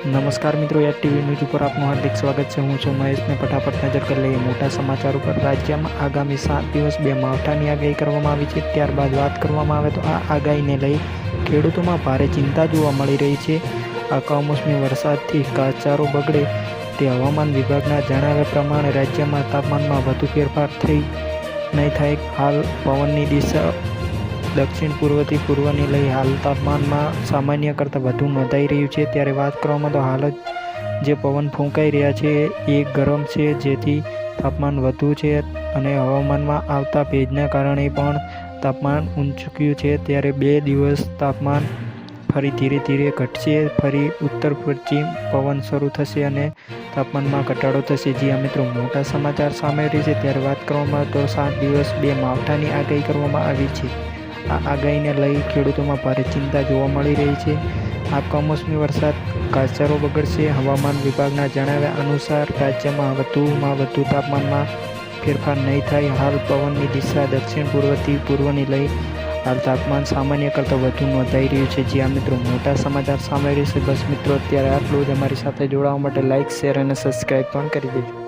નમસ્કાર મિત્રો, યાદ ટીવી ન્યૂઝ ઉપર આપનું હાર્દિક સ્વાગત છે. હું છું મહેશને ફટાફટ નજર કરી લઈએ. મોટા સમાચાર ઉપર રાજ્યમાં આગામી સાત દિવસ બે માવઠાની આગાહી કરવામાં આવી છે. ત્યારબાદ વાત કરવામાં આવે તો આ આગાહીને લઈ ખેડૂતોમાં ભારે ચિંતા જોવા મળી રહી છે. આ કમોસમી વરસાદથી કાચારો બગડે તે હવામાન વિભાગના જણાવ્યા પ્રમાણે રાજ્યમાં તાપમાનમાં વધુ ફેરફાર થઈ નહીં થાય. હાલ પવનની દિશા દક્ષિણ પૂર્વથી પૂર્વની લઈ હાલ તાપમાનમાં સામાન્ય કરતાં વધુ નોંધાઈ રહ્યું છે. ત્યારે વાત કરવામાં તો હાલ જ જે પવન ફૂંકાઈ રહ્યા છે એ ગરમ છે, જેથી તાપમાન વધુ છે અને હવામાનમાં આવતા ભેજના કારણે પણ તાપમાન ઊંચક્યું છે. ત્યારે બે દિવસ તાપમાન ફરી ધીરે ધીરે ઘટશે, ફરી ઉત્તર પશ્ચિમ પવન શરૂ થશે અને તાપમાનમાં ઘટાડો થશે. જે મિત્રો, મોટા સમાચાર સામે રહી છે ત્યારે વાત કરવામાં તો સાત દિવસ બે માવઠાની આગાહી કરવામાં આવી છે. આ આગાહીને લઈ ખેડૂતોમાં ભારે ચિંતા જોવા મળી રહી છે. આ કમોસમી વરસાદ કાચરો બગડશે. હવામાન વિભાગના જણાવ્યા અનુસાર, રાજ્યમાં વધુમાં વધુ તાપમાનમાં ફેરફાર નહીં થાય. હાલ પવનની દિશા દક્ષિણ પૂર્વથી પૂર્વની લઈ હાલ તાપમાન સામાન્ય કરતાં વધુ નોંધાઈ રહ્યું છે. જ્યાં મિત્રો, મોટા સમાચાર સામે રહેશે. બસ મિત્રો, અત્યારે આટલું જ. અમારી સાથે જોડાવા માટે લાઇક શેર અને સબસ્ક્રાઈબ પણ કરી દેજો.